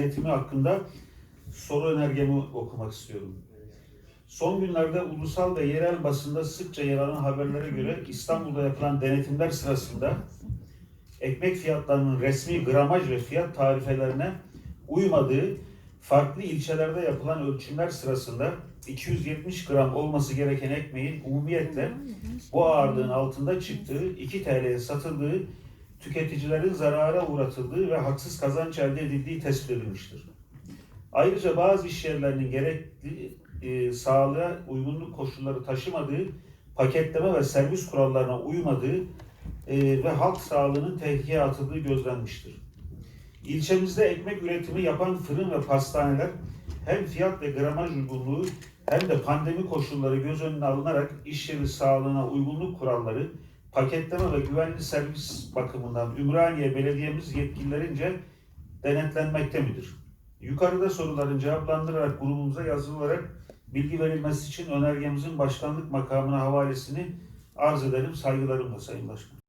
denetimi hakkında soru önergemi okumak istiyorum. Son günlerde ulusal ve yerel basında sıkça yer alan haberlere göre İstanbul'da yapılan denetimler sırasında ekmek fiyatlarının resmi gramaj ve fiyat tarifelerine uymadığı farklı ilçelerde yapılan ölçümler sırasında 270 gram olması gereken ekmeğin umumiyetle bu ağırlığın altında çıktığı, 2 TL'ye satıldığı, tüketicilerin zarara uğratıldığı ve haksız kazanç elde edildiği tespit edilmiştir. Ayrıca bazı iş yerlerinin gerekli e, sağlığa uygunluk koşulları taşımadığı, paketleme ve servis kurallarına uymadığı e, ve halk sağlığının tehlikeye atıldığı gözlenmiştir. İlçemizde ekmek üretimi yapan fırın ve pastaneler hem fiyat ve gramaj uygunluğu hem de pandemi koşulları göz önüne alınarak iş yeri sağlığına uygunluk kuralları, paketleme ve güvenli servis bakımından Ümraniye Belediyemiz yetkililerince denetlenmekte midir? Yukarıda soruların cevaplandırarak grubumuza yazılı olarak bilgi verilmesi için önergemizin başkanlık makamına havalesini arz ederim saygılarımla Sayın Başkan.